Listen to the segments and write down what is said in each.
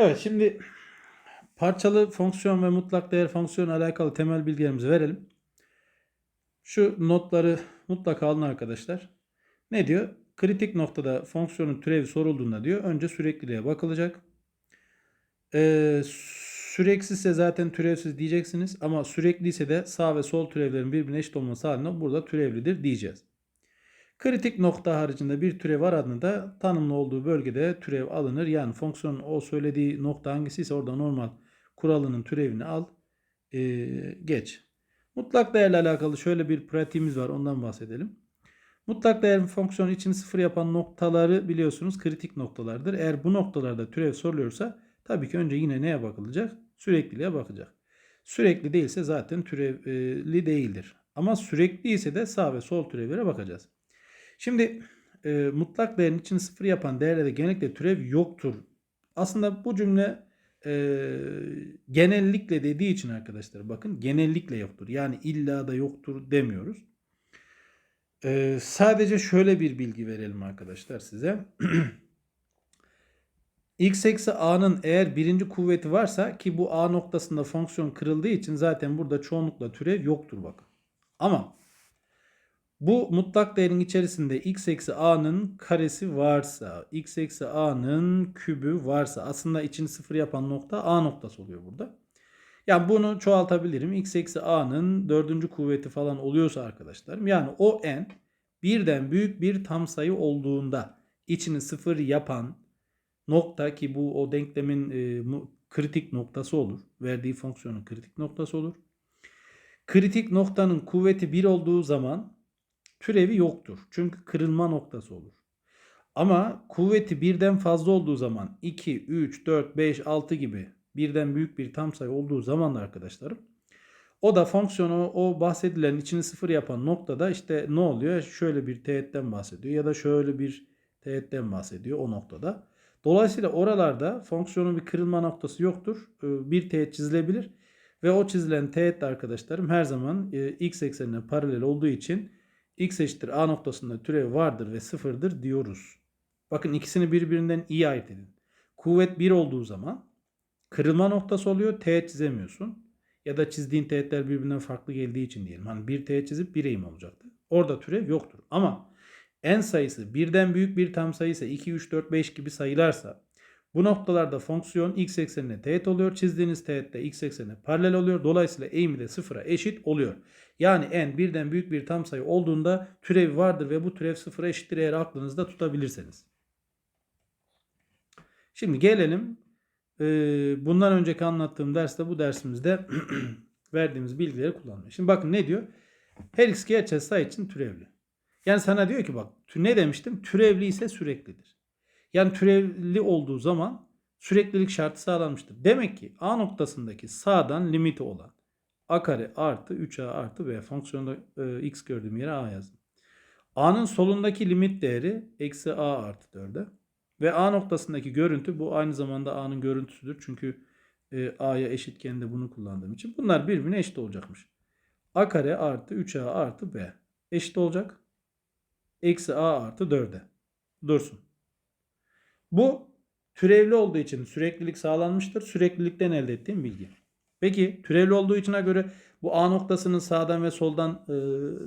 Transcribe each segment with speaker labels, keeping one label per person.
Speaker 1: Evet şimdi parçalı fonksiyon ve mutlak değer fonksiyonu alakalı temel bilgilerimizi verelim. Şu notları mutlaka alın arkadaşlar. Ne diyor? Kritik noktada fonksiyonun türevi sorulduğunda diyor önce sürekliliğe bakılacak. Ee, süreksizse zaten türevsiz diyeceksiniz ama sürekliyse de sağ ve sol türevlerin birbirine eşit olması halinde burada türevlidir diyeceğiz. Kritik nokta haricinde bir türev aradığında tanımlı olduğu bölgede türev alınır. Yani fonksiyonun o söylediği nokta hangisiyse orada normal kuralının türevini al. ee, geç. Mutlak değerle alakalı şöyle bir pratiğimiz var ondan bahsedelim. Mutlak değer fonksiyonu için sıfır yapan noktaları biliyorsunuz kritik noktalardır. Eğer bu noktalarda türev soruluyorsa tabii ki önce yine neye bakılacak? Sürekliliğe bakacak. Sürekli değilse zaten türevli değildir. Ama sürekli ise de sağ ve sol türevlere bakacağız. Şimdi e, mutlak değerin için sıfır yapan değerlerde genellikle türev yoktur. Aslında bu cümle e, genellikle dediği için arkadaşlar bakın genellikle yoktur. Yani illa da yoktur demiyoruz. E, sadece şöyle bir bilgi verelim arkadaşlar size. x eksi a'nın eğer birinci kuvveti varsa ki bu a noktasında fonksiyon kırıldığı için zaten burada çoğunlukla türev yoktur bakın. Ama bu mutlak değerin içerisinde x eksi a'nın karesi varsa, x eksi a'nın kübü varsa aslında içini sıfır yapan nokta a noktası oluyor burada. Yani bunu çoğaltabilirim. x eksi a'nın dördüncü kuvveti falan oluyorsa arkadaşlarım. Yani o n birden büyük bir tam sayı olduğunda içini sıfır yapan nokta ki bu o denklemin e, kritik noktası olur. Verdiği fonksiyonun kritik noktası olur. Kritik noktanın kuvveti 1 olduğu zaman türevi yoktur. Çünkü kırılma noktası olur. Ama kuvveti birden fazla olduğu zaman 2, 3, 4, 5, 6 gibi birden büyük bir tam sayı olduğu zaman da arkadaşlarım o da fonksiyonu o bahsedilen içini sıfır yapan noktada işte ne oluyor? Şöyle bir teğetten bahsediyor ya da şöyle bir teğetten bahsediyor o noktada. Dolayısıyla oralarda fonksiyonun bir kırılma noktası yoktur. Ee, Bir teğet çizilebilir ve o çizilen teğet de arkadaşlarım her zaman e, x eksenine paralel olduğu için x eşittir a noktasında türev vardır ve sıfırdır diyoruz. Bakın ikisini birbirinden iyi ayırt edin. Kuvvet 1 olduğu zaman kırılma noktası oluyor. Teğet çizemiyorsun. Ya da çizdiğin teğetler birbirinden farklı geldiği için diyelim. Hani bir teğet çizip bir eğim olacaktı. Orada türev yoktur. Ama n sayısı birden büyük bir tam sayıysa 2, 3, 4, 5 gibi sayılarsa bu noktalarda fonksiyon x eksenine teğet oluyor. Çizdiğiniz teğet de x eksenine paralel oluyor. Dolayısıyla eğimi de sıfıra eşit oluyor. Yani n birden büyük bir tam sayı olduğunda türevi vardır ve bu türev sıfıra eşittir eğer aklınızda tutabilirseniz. Şimdi gelelim bundan önceki anlattığım derste bu dersimizde verdiğimiz bilgileri kullanmaya. Şimdi bakın ne diyor? Her x gerçel sayı için türevli. Yani sana diyor ki bak ne demiştim? Türevli ise süreklidir. Yani türevli olduğu zaman süreklilik şartı sağlanmıştır. Demek ki a noktasındaki sağdan limiti olan a kare artı 3a artı b fonksiyonda e, x gördüğüm yere a yazdım. a'nın solundaki limit değeri eksi a artı 4'e. Ve a noktasındaki görüntü bu aynı zamanda a'nın görüntüsüdür. Çünkü e, a'ya eşitken de bunu kullandığım için. Bunlar birbirine eşit olacakmış. a kare artı 3a artı b eşit olacak. Eksi a artı 4'e. Dursun. Bu türevli olduğu için süreklilik sağlanmıştır. Süreklilikten elde ettiğim bilgi. Peki türevli olduğu içine göre bu A noktasının sağdan ve soldan e,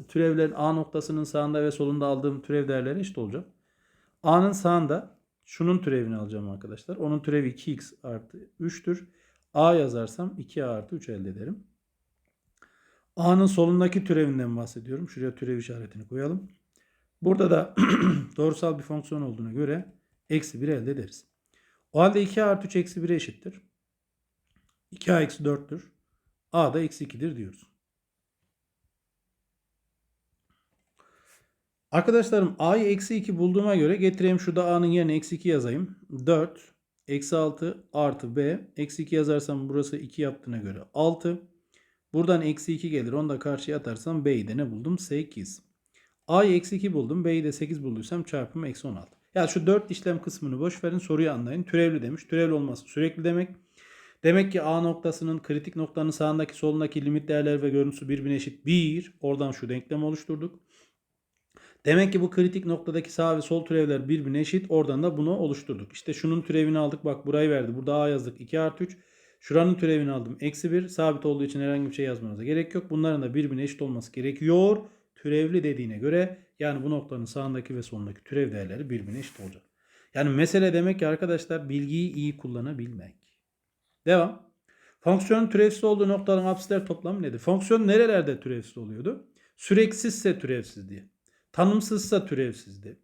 Speaker 1: türevlerin A noktasının sağında ve solunda aldığım türev değerleri eşit olacak. A'nın sağında şunun türevini alacağım arkadaşlar. Onun türevi 2x artı 3'tür. A yazarsam 2A artı 3 elde ederim. A'nın solundaki türevinden bahsediyorum. Şuraya türev işaretini koyalım. Burada da doğrusal bir fonksiyon olduğuna göre eksi 1 elde ederiz. O halde 2 artı 3 eksi 1'e eşittir. 2a eksi 4'tür. a da eksi 2'dir diyoruz. Arkadaşlarım a'yı eksi 2 bulduğuma göre getireyim şurada a'nın yerine eksi 2 yazayım. 4 eksi 6 artı b. Eksi 2 yazarsam burası 2 yaptığına göre 6. Buradan eksi 2 gelir. Onu da karşıya atarsam b'yi de ne buldum? 8. a'yı eksi 2 buldum. b'yi de 8 bulduysam çarpımı eksi 16. Ya şu 4 işlem kısmını boş verin soruyu anlayın. Türevli demiş. Türevli olması sürekli demek. Demek ki A noktasının kritik noktanın sağındaki solundaki limit değerleri ve görüntüsü birbirine eşit 1. Oradan şu denklemi oluşturduk. Demek ki bu kritik noktadaki sağ ve sol türevler birbirine eşit. Oradan da bunu oluşturduk. İşte şunun türevini aldık. Bak burayı verdi. Burada a yazdık. 2 artı 3. Şuranın türevini aldım. Eksi 1. Sabit olduğu için herhangi bir şey yazmanıza gerek yok. Bunların da birbirine eşit olması gerekiyor. Türevli dediğine göre yani bu noktanın sağındaki ve solundaki türev değerleri birbirine eşit olacak. Yani mesele demek ki arkadaşlar bilgiyi iyi kullanabilmek. Devam. Fonksiyonun türevsiz olduğu noktaların apsisler toplamı nedir? Fonksiyon nerelerde türevsiz oluyordu? Süreksizse türevsizdi. Tanımsızsa türevsizdi.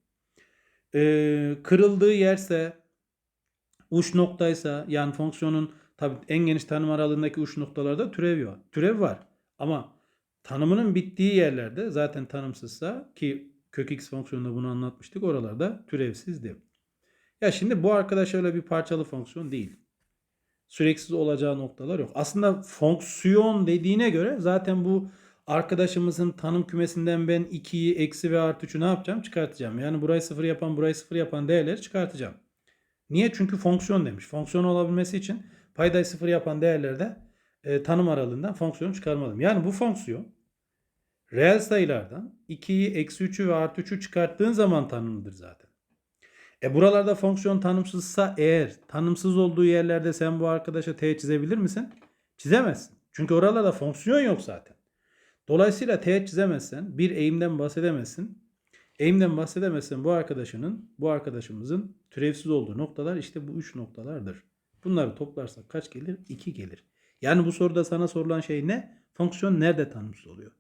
Speaker 1: Ee, kırıldığı yerse uç noktaysa yani fonksiyonun tabi en geniş tanım aralığındaki uç noktalarda türev var. Türev var. Ama tanımının bittiği yerlerde zaten tanımsızsa ki kök x fonksiyonunda bunu anlatmıştık oralarda türevsizdi. Ya şimdi bu arkadaş öyle bir parçalı fonksiyon değil. Süreksiz olacağı noktalar yok. Aslında fonksiyon dediğine göre zaten bu arkadaşımızın tanım kümesinden ben 2'yi eksi ve artı 3'ü ne yapacağım? Çıkartacağım. Yani burayı sıfır yapan burayı sıfır yapan değerleri çıkartacağım. Niye? Çünkü fonksiyon demiş. Fonksiyon olabilmesi için paydayı sıfır yapan değerlerde e, tanım aralığından fonksiyon çıkarmalıyım. Yani bu fonksiyon reel sayılardan 2'yi eksi 3'ü ve artı 3'ü çıkarttığın zaman tanımlıdır zaten. E buralarda fonksiyon tanımsızsa eğer tanımsız olduğu yerlerde sen bu arkadaşa t çizebilir misin? Çizemezsin. Çünkü oralarda fonksiyon yok zaten. Dolayısıyla teğet çizemezsen bir eğimden bahsedemezsin. Eğimden bahsedemezsen bu arkadaşının, bu arkadaşımızın türevsiz olduğu noktalar işte bu üç noktalardır. Bunları toplarsak kaç gelir? 2 gelir. Yani bu soruda sana sorulan şey ne? Fonksiyon nerede tanımsız oluyor?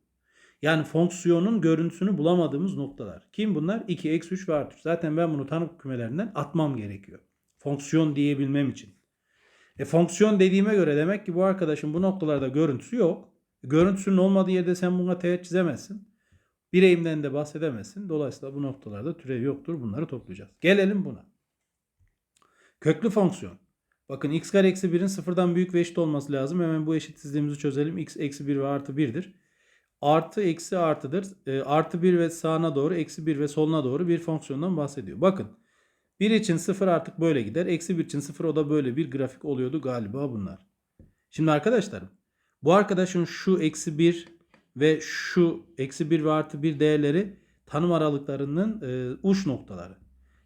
Speaker 1: Yani fonksiyonun görüntüsünü bulamadığımız noktalar. Kim bunlar? 2, eksi 3 ve artı 3. Zaten ben bunu tanım kümelerinden atmam gerekiyor. Fonksiyon diyebilmem için. E fonksiyon dediğime göre demek ki bu arkadaşın bu noktalarda görüntüsü yok. Görüntüsünün olmadığı yerde sen buna teğet çizemezsin. Bir de bahsedemezsin. Dolayısıyla bu noktalarda türev yoktur. Bunları toplayacağız. Gelelim buna. Köklü fonksiyon. Bakın x kare eksi 1'in sıfırdan büyük ve eşit olması lazım. Hemen bu eşitsizliğimizi çözelim. x eksi 1 ve artı 1'dir. Artı eksi artıdır. E, artı 1 ve sağına doğru eksi 1 ve soluna doğru bir fonksiyondan bahsediyor. Bakın 1 için 0 artık böyle gider. Eksi 1 için 0 o da böyle bir grafik oluyordu galiba bunlar. Şimdi arkadaşlarım bu arkadaşın şu eksi 1 ve şu eksi 1 ve artı 1 değerleri tanım aralıklarının e, uç noktaları.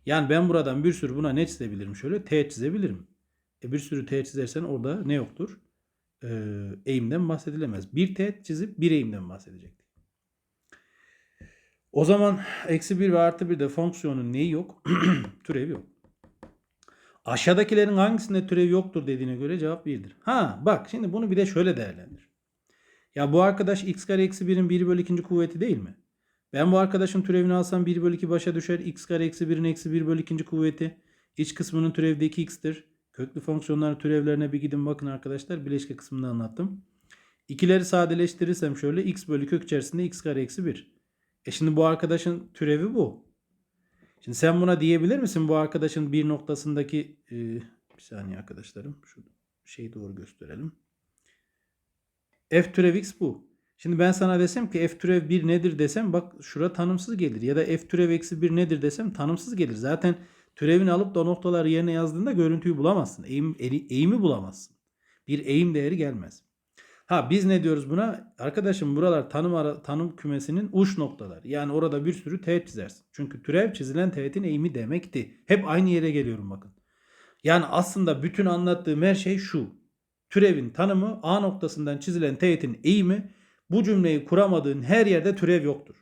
Speaker 1: Yani ben buradan bir sürü buna ne çizebilirim? Şöyle t çizebilirim. E bir sürü t çizersen orada ne yoktur? E, eğimden bahsedilemez. Bir t çizip bir eğimden bahsedecektik. O zaman eksi 1 ve artı 1 de fonksiyonun neyi yok? Türevi yok. Aşağıdakilerin hangisinde türev yoktur dediğine göre cevap 1'dir. Ha bak şimdi bunu bir de şöyle değerlendir. Ya bu arkadaş x kare eksi 1'in 1 bölü 2. kuvveti değil mi? Ben bu arkadaşın türevini alsam 1 bölü 2 başa düşer. x kare eksi 1'in eksi 1 bölü 2. kuvveti. İç kısmının türevi de 2x'tir. Köklü fonksiyonların türevlerine bir gidin bakın arkadaşlar. Bileşke kısmında anlattım. İkileri sadeleştirirsem şöyle x bölü kök içerisinde x kare eksi 1. E şimdi bu arkadaşın türevi bu. Şimdi sen buna diyebilir misin bu arkadaşın bir noktasındaki e, bir saniye arkadaşlarım şu şeyi doğru gösterelim. F türev x bu. Şimdi ben sana desem ki f türev 1 nedir desem bak şura tanımsız gelir. Ya da f türev eksi 1 nedir desem tanımsız gelir. Zaten türevini alıp da noktaları yerine yazdığında görüntüyü bulamazsın. Eğim, eğimi bulamazsın. Bir eğim değeri gelmez. Ha biz ne diyoruz buna? Arkadaşım buralar tanım ara, tanım kümesinin uç noktaları. Yani orada bir sürü teğet çizersin. Çünkü türev çizilen teğetin eğimi demekti. Hep aynı yere geliyorum bakın. Yani aslında bütün anlattığım her şey şu. Türevin tanımı A noktasından çizilen teğetin eğimi bu cümleyi kuramadığın her yerde türev yoktur.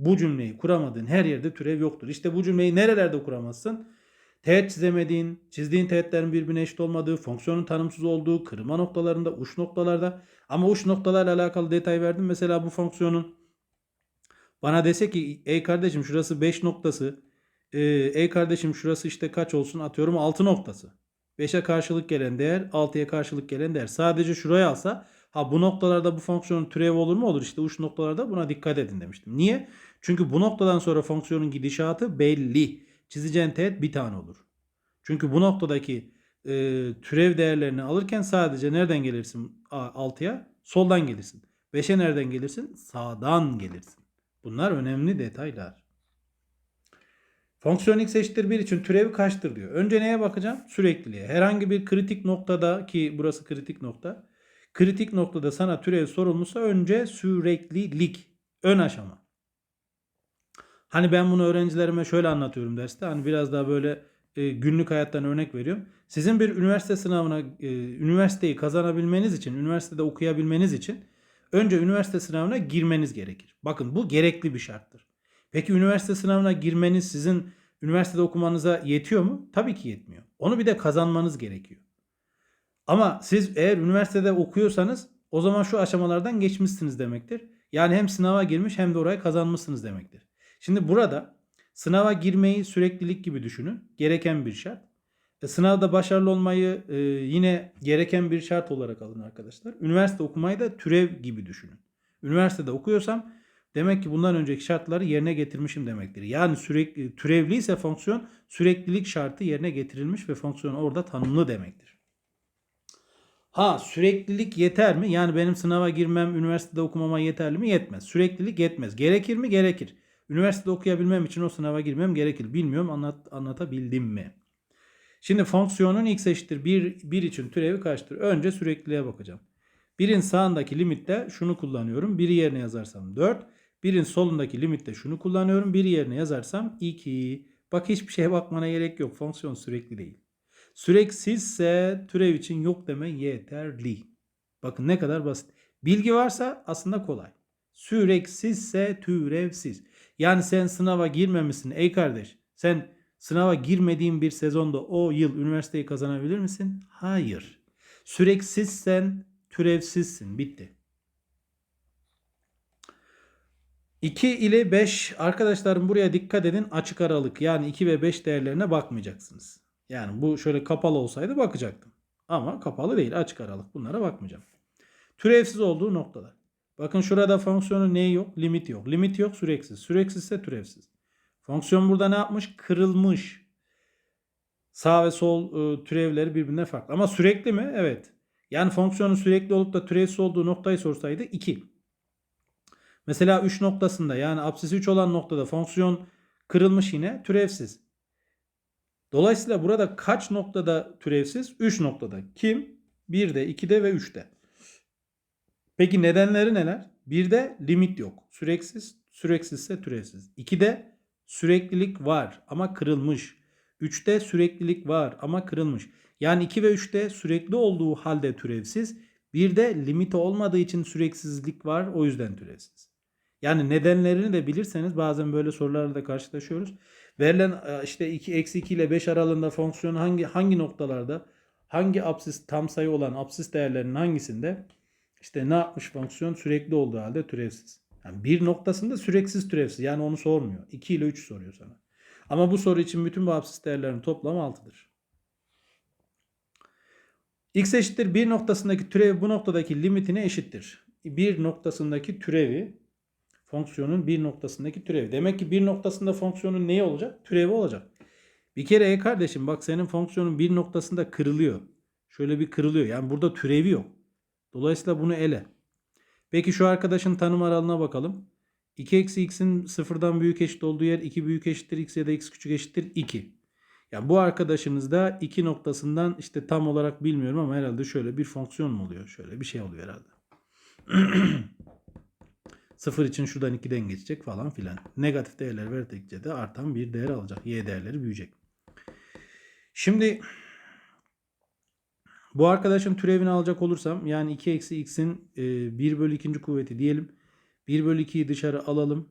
Speaker 1: Bu cümleyi kuramadığın her yerde türev yoktur. İşte bu cümleyi nerelerde kuramazsın? Teğet çizemediğin, çizdiğin teğetlerin birbirine eşit olmadığı, fonksiyonun tanımsız olduğu, kırma noktalarında, uç noktalarda. Ama uç noktalarla alakalı detay verdim. Mesela bu fonksiyonun bana dese ki ey kardeşim şurası 5 noktası, e, ey kardeşim şurası işte kaç olsun atıyorum 6 noktası. 5'e karşılık gelen değer 6'ya karşılık gelen değer. Sadece şuraya alsa ha bu noktalarda bu fonksiyonun türevi olur mu? Olur. İşte uç noktalarda buna dikkat edin demiştim. Niye? Çünkü bu noktadan sonra fonksiyonun gidişatı belli çizeceğin teğet bir tane olur. Çünkü bu noktadaki e, türev değerlerini alırken sadece nereden gelirsin 6'ya? Soldan gelirsin. 5'e nereden gelirsin? Sağdan gelirsin. Bunlar önemli detaylar. Fonksiyon x eşittir 1 için türevi kaçtır diyor. Önce neye bakacağım? Sürekliliğe. Herhangi bir kritik noktada ki burası kritik nokta. Kritik noktada sana türev sorulmuşsa önce süreklilik ön aşama. Hani ben bunu öğrencilerime şöyle anlatıyorum derste. Hani biraz daha böyle e, günlük hayattan örnek veriyorum. Sizin bir üniversite sınavına e, üniversiteyi kazanabilmeniz için, üniversitede okuyabilmeniz için önce üniversite sınavına girmeniz gerekir. Bakın bu gerekli bir şarttır. Peki üniversite sınavına girmeniz sizin üniversitede okumanıza yetiyor mu? Tabii ki yetmiyor. Onu bir de kazanmanız gerekiyor. Ama siz eğer üniversitede okuyorsanız o zaman şu aşamalardan geçmişsiniz demektir. Yani hem sınava girmiş hem de orayı kazanmışsınız demektir. Şimdi burada sınava girmeyi süreklilik gibi düşünün. Gereken bir şart. E, sınavda başarılı olmayı e, yine gereken bir şart olarak alın arkadaşlar. Üniversite okumayı da türev gibi düşünün. Üniversitede okuyorsam demek ki bundan önceki şartları yerine getirmişim demektir. Yani sürekli türevli ise fonksiyon süreklilik şartı yerine getirilmiş ve fonksiyon orada tanımlı demektir. Ha süreklilik yeter mi? Yani benim sınava girmem, üniversitede okumama yeterli mi? Yetmez. Süreklilik yetmez. Gerekir mi? Gerekir. Üniversitede okuyabilmem için o sınava girmem gerekir. Bilmiyorum anlat, anlatabildim mi? Şimdi fonksiyonun x eşittir 1, 1 için türevi kaçtır? Önce sürekliliğe bakacağım. Birin sağındaki limitte şunu kullanıyorum. Biri yerine yazarsam 4. Birin solundaki limitte şunu kullanıyorum. Biri yerine yazarsam 2. Bak hiçbir şeye bakmana gerek yok. Fonksiyon sürekli değil. Süreksizse türev için yok deme yeterli. Bakın ne kadar basit. Bilgi varsa aslında kolay. Süreksizse türevsiz. Yani sen sınava girmemişsin ey kardeş. Sen sınava girmediğin bir sezonda o yıl üniversiteyi kazanabilir misin? Hayır. Süreksizsen türevsizsin. Bitti. 2 ile 5 arkadaşlarım buraya dikkat edin açık aralık yani 2 ve 5 değerlerine bakmayacaksınız. Yani bu şöyle kapalı olsaydı bakacaktım. Ama kapalı değil açık aralık bunlara bakmayacağım. Türevsiz olduğu noktalar. Bakın şurada fonksiyonun neyi yok? Limit yok. Limit yok süreksiz. Süreksizse türevsiz. Fonksiyon burada ne yapmış? Kırılmış. Sağ ve sol e, türevleri birbirine farklı. Ama sürekli mi? Evet. Yani fonksiyonun sürekli olup da türevsiz olduğu noktayı sorsaydı 2. Mesela 3 noktasında yani apsisi 3 olan noktada fonksiyon kırılmış yine türevsiz. Dolayısıyla burada kaç noktada türevsiz? 3 noktada. Kim? 1'de, 2'de ve 3'te. Peki nedenleri neler? 1'de limit yok. Süreksiz, süreksizse türevsiz. 2'de süreklilik var ama kırılmış. 3'te süreklilik var ama kırılmış. Yani 2 ve 3'te sürekli olduğu halde türevsiz. 1'de limiti olmadığı için süreksizlik var o yüzden türevsiz. Yani nedenlerini de bilirseniz bazen böyle sorularla da karşılaşıyoruz. Verilen e, işte 2 eksi 2 ile 5 aralığında fonksiyon hangi hangi noktalarda hangi apsis tam sayı olan apsis değerlerinin hangisinde işte ne yapmış fonksiyon sürekli olduğu halde türevsiz. Yani bir noktasında süreksiz türevsiz. Yani onu sormuyor. 2 ile 3 soruyor sana. Ama bu soru için bütün bu apsis değerlerin toplamı 6'dır. x eşittir 1 noktasındaki türevi bu noktadaki limitine eşittir. Bir noktasındaki türevi fonksiyonun bir noktasındaki türevi. Demek ki bir noktasında fonksiyonun neyi olacak? Türevi olacak. Bir kere e kardeşim bak senin fonksiyonun bir noktasında kırılıyor. Şöyle bir kırılıyor. Yani burada türevi yok. Dolayısıyla bunu ele. Peki şu arkadaşın tanım aralığına bakalım. 2 eksi x'in sıfırdan büyük eşit olduğu yer 2 büyük eşittir x ya da x küçük eşittir 2. Yani bu arkadaşınız da 2 noktasından işte tam olarak bilmiyorum ama herhalde şöyle bir fonksiyon mu oluyor? Şöyle bir şey oluyor herhalde. 0 için şuradan 2'den geçecek falan filan. Negatif değerler verdikçe de artan bir değer alacak. Y değerleri büyüyecek. Şimdi bu arkadaşın türevini alacak olursam yani 2 eksi x'in 1 bölü 2. kuvveti diyelim. 1 bölü 2'yi dışarı alalım.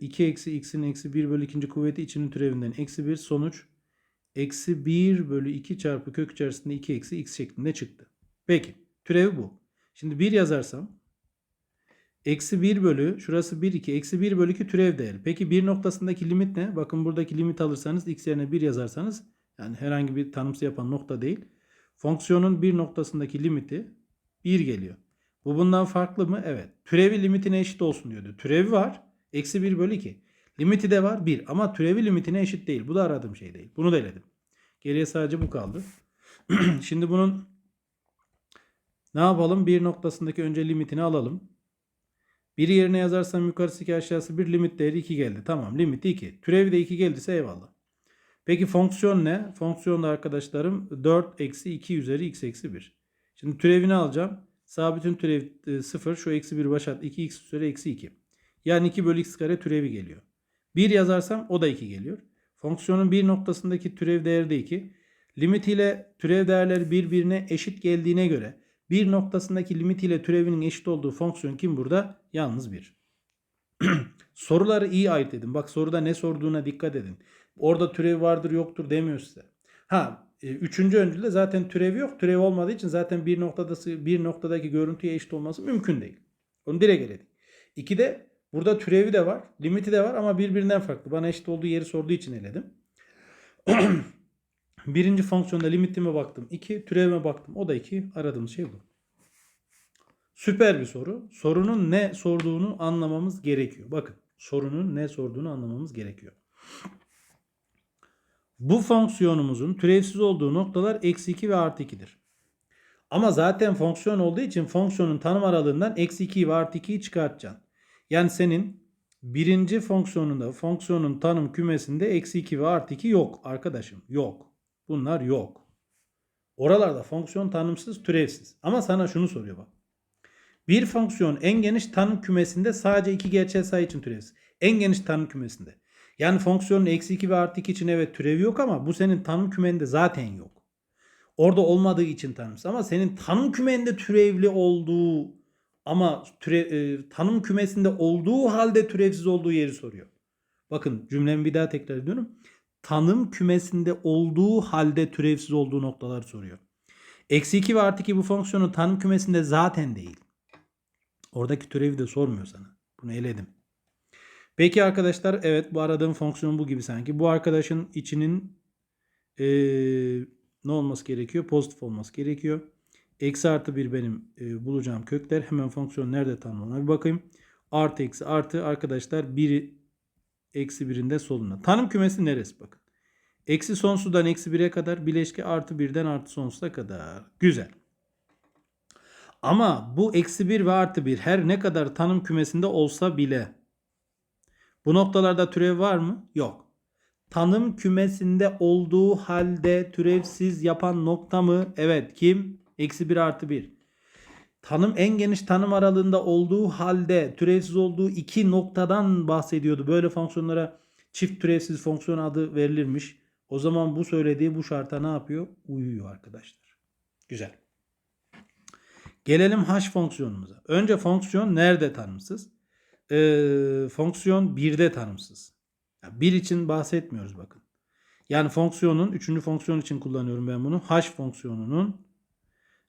Speaker 1: 2 eksi x'in eksi 1 bölü 2. kuvveti içinin türevinden eksi 1 sonuç. Eksi 1 bölü 2 çarpı kök içerisinde 2 eksi x şeklinde çıktı. Peki türevi bu. Şimdi 1 yazarsam Eksi 1 bölü şurası 1 2 eksi 1 bölü 2 türev değeri. Peki bir noktasındaki limit ne? Bakın buradaki limit alırsanız x yerine 1 yazarsanız yani herhangi bir tanımsı yapan nokta değil. Fonksiyonun bir noktasındaki limiti 1 geliyor. Bu bundan farklı mı? Evet. Türevi limitine eşit olsun diyordu. Türevi var. Eksi 1 bölü 2. Limiti de var 1 ama türevi limitine eşit değil. Bu da aradığım şey değil. Bunu da eledim. Geriye sadece bu kaldı. Şimdi bunun ne yapalım? Bir noktasındaki önce limitini alalım. Biri yerine yazarsam yukarısı 2 aşağısı 1 limit değeri 2 geldi. Tamam limiti 2. Türevi de 2 geldiyse eyvallah. Peki fonksiyon ne? Fonksiyon da arkadaşlarım 4 eksi 2 üzeri x eksi 1. Şimdi türevini alacağım. Sabitin türevi 0 şu eksi 1 başa at 2x üzeri eksi 2. Yani 2 bölü x kare türevi geliyor. 1 yazarsam o da 2 geliyor. Fonksiyonun bir noktasındaki türev değeri de 2. Limit ile türev değerleri birbirine eşit geldiğine göre bir noktasındaki limit ile türevinin eşit olduğu fonksiyon kim burada? Yalnız 1. Soruları iyi ayırt edin. Bak soruda ne sorduğuna dikkat edin. Orada türev vardır yoktur demiyor size. Ha e, üçüncü öncülde zaten türev yok. Türev olmadığı için zaten bir noktadası bir noktadaki görüntüye eşit olması mümkün değil. Onu direkt eledik. İki de burada türevi de var. Limiti de var ama birbirinden farklı. Bana eşit olduğu yeri sorduğu için eledim. Birinci fonksiyonda limitime baktım. 2. Türevime baktım. O da 2. Aradığımız şey bu. Süper bir soru. Sorunun ne sorduğunu anlamamız gerekiyor. Bakın sorunun ne sorduğunu anlamamız gerekiyor. Bu fonksiyonumuzun türevsiz olduğu noktalar eksi 2 ve artı 2'dir. Ama zaten fonksiyon olduğu için fonksiyonun tanım aralığından eksi 2 ve artı 2'yi çıkartacaksın. Yani senin birinci fonksiyonunda fonksiyonun tanım kümesinde eksi 2 ve artı 2 yok arkadaşım. Yok. Bunlar yok. Oralarda fonksiyon tanımsız türevsiz. Ama sana şunu soruyor bak. Bir fonksiyon en geniş tanım kümesinde sadece iki gerçel sayı için türevsiz. En geniş tanım kümesinde. Yani fonksiyonun eksi 2 ve artı 2 için evet türevi yok ama bu senin tanım kümende zaten yok. Orada olmadığı için tanımsız. Ama senin tanım kümende türevli olduğu ama türe, e, tanım kümesinde olduğu halde türevsiz olduğu yeri soruyor. Bakın cümlemi bir daha tekrar ediyorum. Tanım kümesinde olduğu halde türevsiz olduğu noktalar soruyor. Eksi 2 ve artı 2 bu fonksiyonun tanım kümesinde zaten değil. Oradaki türevi de sormuyor sana. Bunu eledim. Peki arkadaşlar evet bu aradığım fonksiyon bu gibi sanki. Bu arkadaşın içinin ee, ne olması gerekiyor? Pozitif olması gerekiyor. Eksi artı bir benim e, bulacağım kökler. Hemen fonksiyon nerede tanımlanır? Bir bakayım. Artı eksi artı arkadaşlar 1 eksi birinde soluna. Tanım kümesi neresi bakın. Eksi sonsuzdan eksi 1'e kadar bileşke artı birden artı sonsuza kadar. Güzel. Ama bu eksi 1 ve artı 1 her ne kadar tanım kümesinde olsa bile bu noktalarda türev var mı? Yok. Tanım kümesinde olduğu halde türevsiz yapan nokta mı? Evet. Kim? Eksi 1 artı 1. Tanım en geniş tanım aralığında olduğu halde türevsiz olduğu iki noktadan bahsediyordu. Böyle fonksiyonlara çift türevsiz fonksiyon adı verilirmiş. O zaman bu söylediği bu şarta ne yapıyor? Uyuyor arkadaşlar. Güzel. Gelelim h fonksiyonumuza. Önce fonksiyon nerede tanımsız? Ee, fonksiyon 1'de tanımsız. Yani 1 için bahsetmiyoruz bakın. Yani fonksiyonun, üçüncü fonksiyon için kullanıyorum ben bunu. h fonksiyonunun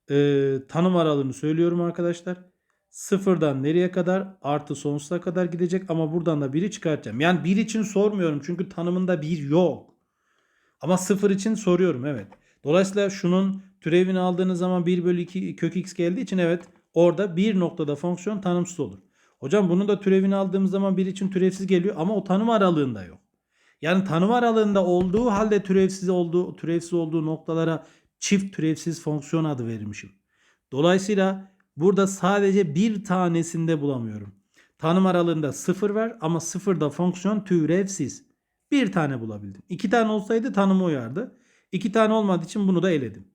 Speaker 1: e, tanım aralığını söylüyorum arkadaşlar. Sıfırdan nereye kadar? Artı sonsuza kadar gidecek ama buradan da 1'i çıkartacağım. Yani 1 için sormuyorum çünkü tanımında 1 yok. Ama 0 için soruyorum evet. Dolayısıyla şunun türevini aldığınız zaman 1 bölü 2 kök x geldiği için evet orada bir noktada fonksiyon tanımsız olur. Hocam bunun da türevini aldığımız zaman 1 için türevsiz geliyor ama o tanım aralığında yok. Yani tanım aralığında olduğu halde türevsiz olduğu türevsiz olduğu noktalara çift türevsiz fonksiyon adı vermişim. Dolayısıyla burada sadece bir tanesinde bulamıyorum. Tanım aralığında sıfır var ama sıfırda fonksiyon türevsiz. Bir tane bulabildim. İki tane olsaydı tanımı uyardı. İki tane olmadığı için bunu da eledim.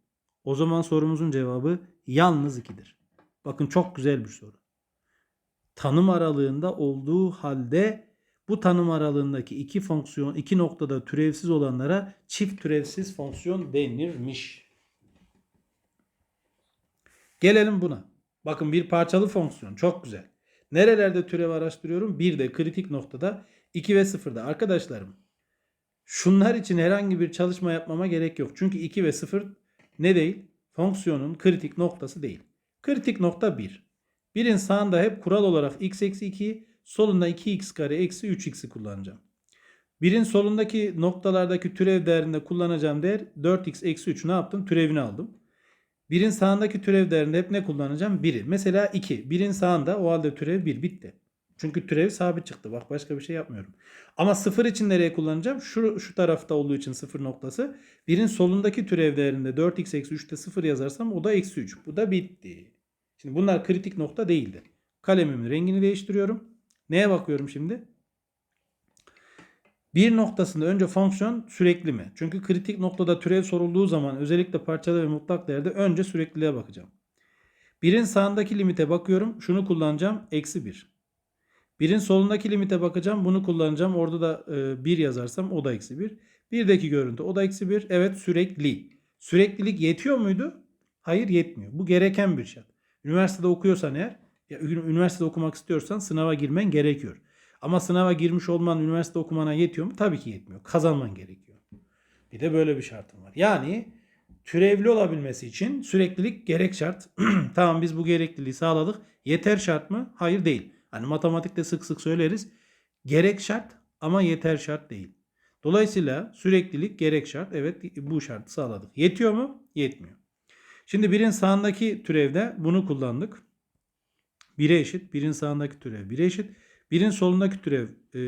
Speaker 1: O zaman sorumuzun cevabı yalnız ikidir. Bakın çok güzel bir soru. Tanım aralığında olduğu halde bu tanım aralığındaki iki fonksiyon, iki noktada türevsiz olanlara çift türevsiz fonksiyon denirmiş. Gelelim buna. Bakın bir parçalı fonksiyon. Çok güzel. Nerelerde türev araştırıyorum? Bir de kritik noktada 2 ve 0'da. Arkadaşlarım şunlar için herhangi bir çalışma yapmama gerek yok. Çünkü 2 ve 0 ne değil? Fonksiyonun kritik noktası değil. Kritik nokta 1. Birin sağında hep kural olarak x eksi 2, solunda 2x kare eksi 3x'i kullanacağım. Birin solundaki noktalardaki türev değerinde kullanacağım değer 4x eksi 3 ne yaptım? Türevini aldım. Birin sağındaki türev değerinde hep ne kullanacağım? 1'i. Mesela 2. Birin sağında o halde türev 1 bitti. Çünkü türev sabit çıktı. Bak başka bir şey yapmıyorum. Ama 0 için nereye kullanacağım? Şu, şu tarafta olduğu için 0 noktası. Birin solundaki türev değerinde 4x eksi 3'te 0 yazarsam o da eksi 3. Bu da bitti. Şimdi bunlar kritik nokta değildi. Kalemimin rengini değiştiriyorum. Neye bakıyorum şimdi? Bir noktasında önce fonksiyon sürekli mi? Çünkü kritik noktada türev sorulduğu zaman özellikle parçalı ve mutlak değerde önce sürekliliğe bakacağım. Birin sağındaki limite bakıyorum. Şunu kullanacağım. Eksi 1. Birin solundaki limite bakacağım. Bunu kullanacağım. Orada da 1 yazarsam o da eksi 1. Birdeki görüntü o da eksi 1. Evet sürekli. Süreklilik yetiyor muydu? Hayır yetmiyor. Bu gereken bir şart. Üniversitede okuyorsan eğer, ya, üniversitede okumak istiyorsan sınava girmen gerekiyor. Ama sınava girmiş olman üniversite okumana yetiyor mu? Tabii ki yetmiyor. Kazanman gerekiyor. Bir de böyle bir şartım var. Yani türevli olabilmesi için süreklilik gerek şart. tamam biz bu gerekliliği sağladık. Yeter şart mı? Hayır değil. Hani matematikte sık sık söyleriz. Gerek şart ama yeter şart değil. Dolayısıyla süreklilik gerek şart. Evet bu şartı sağladık. Yetiyor mu? Yetmiyor. Şimdi birin sağındaki türevde bunu kullandık. 1'e eşit. Birin sağındaki türev 1'e eşit. Birin solundaki türev e,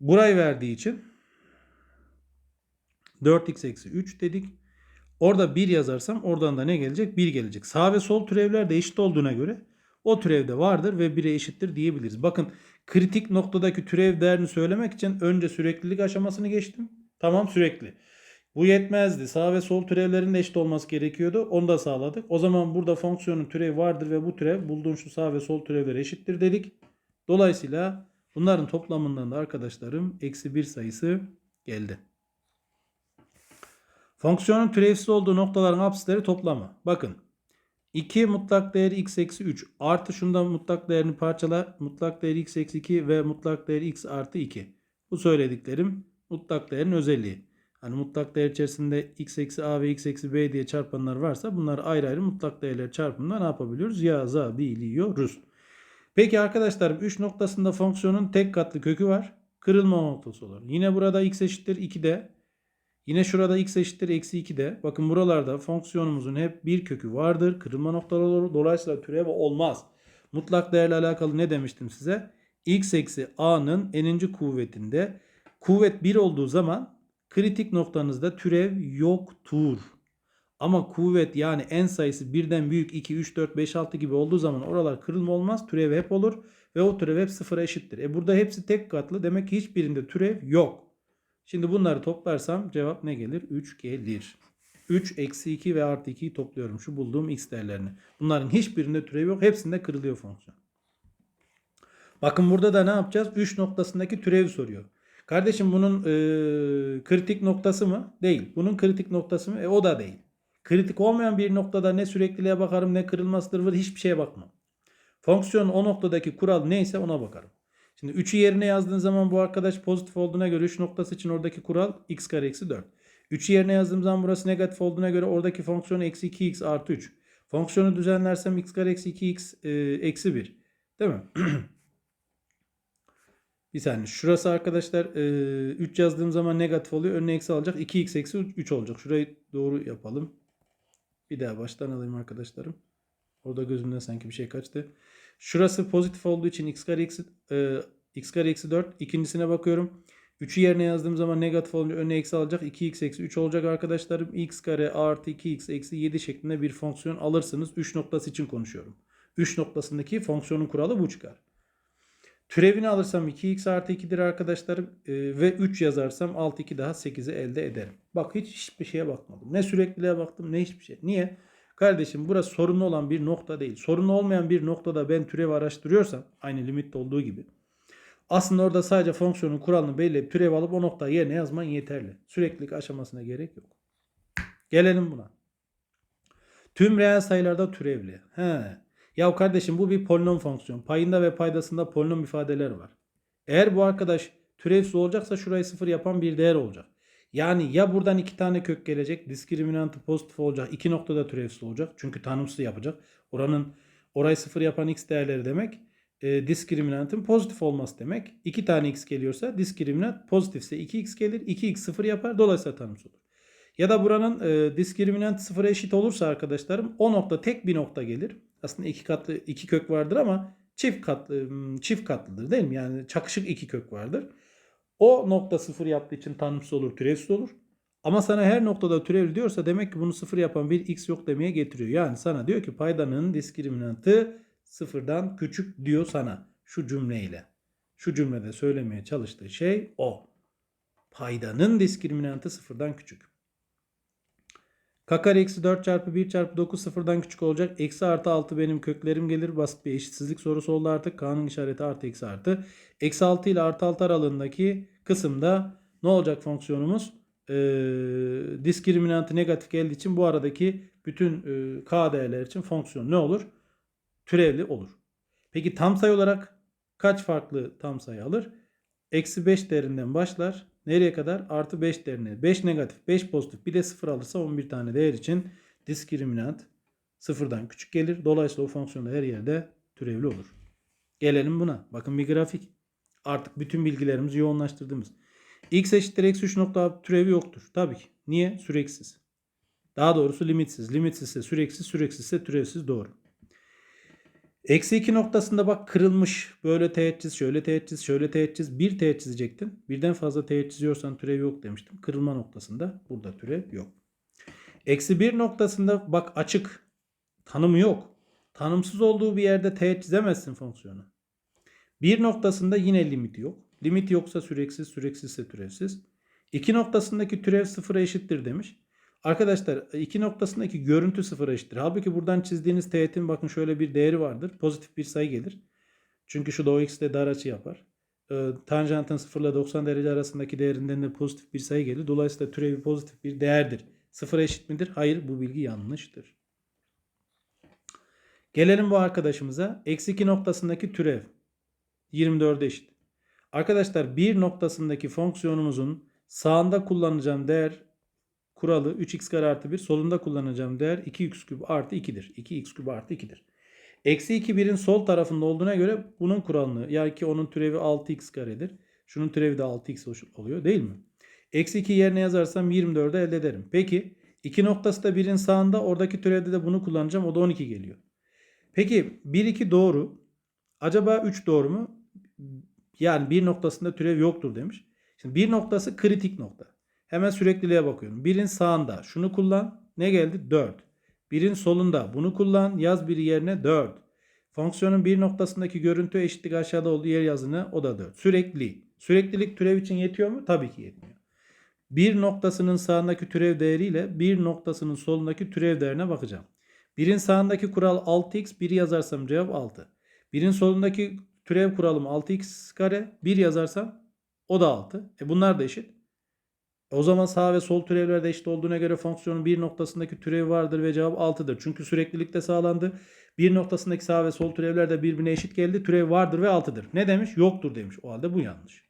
Speaker 1: burayı verdiği için 4x eksi 3 dedik. Orada 1 yazarsam oradan da ne gelecek? 1 gelecek. Sağ ve sol türevler de eşit olduğuna göre o türevde vardır ve 1'e eşittir diyebiliriz. Bakın kritik noktadaki türev değerini söylemek için önce süreklilik aşamasını geçtim. Tamam sürekli. Bu yetmezdi. Sağ ve sol türevlerin de eşit olması gerekiyordu. Onu da sağladık. O zaman burada fonksiyonun türevi vardır ve bu türev bulduğun şu sağ ve sol türevler eşittir dedik. Dolayısıyla bunların toplamından da arkadaşlarım eksi 1 sayısı geldi. Fonksiyonun türevsiz olduğu noktaların apsisleri toplamı. Bakın 2 mutlak değeri x eksi 3 artı şundan mutlak değerini parçala mutlak değeri x eksi 2 ve mutlak değeri x artı 2. Bu söylediklerim mutlak değerin özelliği. Hani mutlak değer içerisinde x eksi a ve x eksi b diye çarpanlar varsa bunları ayrı ayrı mutlak değerler çarpımında ne yapabiliyoruz? Yazabiliyoruz. Peki arkadaşlar 3 noktasında fonksiyonun tek katlı kökü var. Kırılma noktası olur. Yine burada x eşittir 2'de. Yine şurada x eşittir eksi 2'de. Bakın buralarda fonksiyonumuzun hep bir kökü vardır. Kırılma noktaları olur. Dolayısıyla türev olmaz. Mutlak değerle alakalı ne demiştim size? x eksi a'nın n'inci kuvvetinde kuvvet 1 olduğu zaman kritik noktanızda türev yoktur. Ama kuvvet yani n sayısı birden büyük 2, 3, 4, 5, 6 gibi olduğu zaman oralar kırılma olmaz. Türev hep olur ve o türev hep sıfıra eşittir. E burada hepsi tek katlı. Demek ki hiçbirinde türev yok. Şimdi bunları toplarsam cevap ne gelir? 3 gelir. 3 eksi 2 ve artı 2'yi topluyorum. Şu bulduğum x değerlerini. Bunların hiçbirinde türev yok. Hepsinde kırılıyor fonksiyon. Bakın burada da ne yapacağız? 3 noktasındaki türevi soruyor. Kardeşim bunun e, kritik noktası mı? Değil. Bunun kritik noktası mı? E, o da değil. Kritik olmayan bir noktada ne sürekliliğe bakarım ne kırılmasıdır var hiçbir şeye bakmam. Fonksiyonun o noktadaki kural neyse ona bakarım. Şimdi 3'ü yerine yazdığın zaman bu arkadaş pozitif olduğuna göre 3 noktası için oradaki kural x kare eksi 4. 3'ü yerine yazdığım zaman burası negatif olduğuna göre oradaki fonksiyon eksi 2x artı 3. Fonksiyonu düzenlersem x kare eksi 2x e, eksi 1. Değil mi? bir saniye. Şurası arkadaşlar e, 3 yazdığım zaman negatif oluyor. Önüne eksi alacak. 2x eksi 3 olacak. Şurayı doğru yapalım. Bir daha baştan alayım arkadaşlarım. Orada gözümden sanki bir şey kaçtı. Şurası pozitif olduğu için x kare eksi, e, x kare eksi 4. İkincisine bakıyorum. 3'ü yerine yazdığım zaman negatif olunca önüne eksi alacak. 2x eksi 3 olacak arkadaşlarım. x kare artı 2x eksi 7 şeklinde bir fonksiyon alırsınız. 3 noktası için konuşuyorum. 3 noktasındaki fonksiyonun kuralı bu çıkar. Türevini alırsam 2x artı 2'dir arkadaşlarım. E, ve 3 yazarsam 6 2 daha 8'i elde ederim. Bak hiç hiçbir şeye bakmadım. Ne sürekliliğe baktım ne hiçbir şey. Niye? Kardeşim burası sorunlu olan bir nokta değil. Sorunlu olmayan bir noktada ben türev araştırıyorsam aynı limitte olduğu gibi. Aslında orada sadece fonksiyonun kuralını belirleyip türev alıp o noktayı yerine yazman yeterli. Süreklilik aşamasına gerek yok. Gelelim buna. Tüm reel sayılarda türevli. He. Ya kardeşim bu bir polinom fonksiyon. Payında ve paydasında polinom ifadeler var. Eğer bu arkadaş türevsiz olacaksa şurayı sıfır yapan bir değer olacak. Yani ya buradan iki tane kök gelecek. Diskriminantı pozitif olacak. iki noktada türevsiz olacak. Çünkü tanımsız yapacak. Oranın orayı sıfır yapan x değerleri demek. E, diskriminantın pozitif olması demek. İki tane x geliyorsa diskriminant pozitifse 2x gelir. 2x sıfır yapar. Dolayısıyla tanımsız olur. Ya da buranın e, diskriminant sıfıra eşit olursa arkadaşlarım o nokta tek bir nokta gelir. Aslında iki katlı iki kök vardır ama çift katlı çift katlıdır değil mi? Yani çakışık iki kök vardır. O nokta sıfır yaptığı için tanımsız olur, türevsiz olur. Ama sana her noktada türev diyorsa demek ki bunu sıfır yapan bir x yok demeye getiriyor. Yani sana diyor ki paydanın diskriminantı sıfırdan küçük diyor sana şu cümleyle. Şu cümlede söylemeye çalıştığı şey o. Paydanın diskriminantı sıfırdan küçük. K kare eksi 4 çarpı 1 çarpı 9 sıfırdan küçük olacak. Eksi artı 6 benim köklerim gelir. Basit bir eşitsizlik sorusu oldu artık. K'nın işareti artı eksi artı. Eksi 6 ile artı 6 aralığındaki kısımda ne olacak fonksiyonumuz? Ee, diskriminantı negatif geldiği için bu aradaki bütün e, K değerler için fonksiyon ne olur? Türevli olur. Peki tam sayı olarak kaç farklı tam sayı alır? Eksi 5 değerinden başlar. Nereye kadar? Artı 5 değerine. 5 negatif, 5 pozitif. Bir de 0 alırsa 11 tane değer için diskriminant sıfırdan küçük gelir. Dolayısıyla o fonksiyon da her yerde türevli olur. Gelelim buna. Bakın bir grafik. Artık bütün bilgilerimizi yoğunlaştırdığımız. x eşittir eksi 3 nokta türevi yoktur. Tabii ki. Niye? Süreksiz. Daha doğrusu limitsiz. Limitsizse süreksiz, süreksizse türevsiz doğru. Eksi 2 noktasında bak kırılmış. Böyle teğet çiz, şöyle teğet çiz, şöyle teğet çiz. Bir teğet çizecektin. Birden fazla teğet çiziyorsan türev yok demiştim. Kırılma noktasında burada türev yok. Eksi 1 noktasında bak açık. Tanımı yok. Tanımsız olduğu bir yerde teğet çizemezsin fonksiyonu. Bir noktasında yine limiti yok. Limit yoksa süreksiz, süreksizse türevsiz. İki noktasındaki türev sıfıra eşittir demiş. Arkadaşlar iki noktasındaki görüntü sıfıra eşittir. Halbuki buradan çizdiğiniz teğetin bakın şöyle bir değeri vardır. Pozitif bir sayı gelir. Çünkü şu da o x'de dar açı yapar. Ee, tanjantın 0 ile 90 derece arasındaki değerinden de pozitif bir sayı gelir. Dolayısıyla türevi pozitif bir değerdir. Sıfıra eşit midir? Hayır bu bilgi yanlıştır. Gelelim bu arkadaşımıza. Eksi 2 noktasındaki türev 24'e eşit. Arkadaşlar bir noktasındaki fonksiyonumuzun sağında kullanacağım değer kuralı 3x kare artı 1 solunda kullanacağım değer 2x küp artı 2'dir. 2x küp artı 2'dir. Eksi 2 birin sol tarafında olduğuna göre bunun kuralını yani ki onun türevi 6x karedir. Şunun türevi de 6x oluyor değil mi? Eksi 2 yerine yazarsam 24'ü elde ederim. Peki 2 noktası da birin sağında oradaki türevde de bunu kullanacağım. O da 12 geliyor. Peki 1 2 doğru. Acaba 3 doğru mu? Yani bir noktasında türev yoktur demiş. Şimdi bir noktası kritik nokta. Hemen sürekliliğe bakıyorum. Birin sağında şunu kullan. Ne geldi? 4. Birin solunda bunu kullan. Yaz biri yerine 4. Fonksiyonun bir noktasındaki görüntü eşitlik aşağıda olduğu yer yazını o da 4. Sürekli. Süreklilik türev için yetiyor mu? Tabii ki yetmiyor. Bir noktasının sağındaki türev değeriyle bir noktasının solundaki türev değerine bakacağım. Birin sağındaki kural 6x, 1 yazarsam cevap 6. Birin solundaki türev kuralım 6x kare, 1 yazarsam o da 6. E bunlar da eşit. O zaman sağ ve sol türevler de eşit olduğuna göre fonksiyonun bir noktasındaki türevi vardır ve cevap 6'dır. Çünkü süreklilik de sağlandı. Bir noktasındaki sağ ve sol türevler de birbirine eşit geldi. Türev vardır ve 6'dır. Ne demiş? Yoktur demiş. O halde bu yanlış.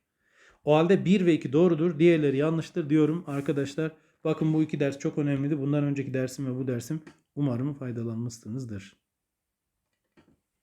Speaker 1: O halde 1 ve 2 doğrudur. Diğerleri yanlıştır diyorum arkadaşlar. Bakın bu iki ders çok önemliydi. Bundan önceki dersim ve bu dersim umarım faydalanmışsınızdır.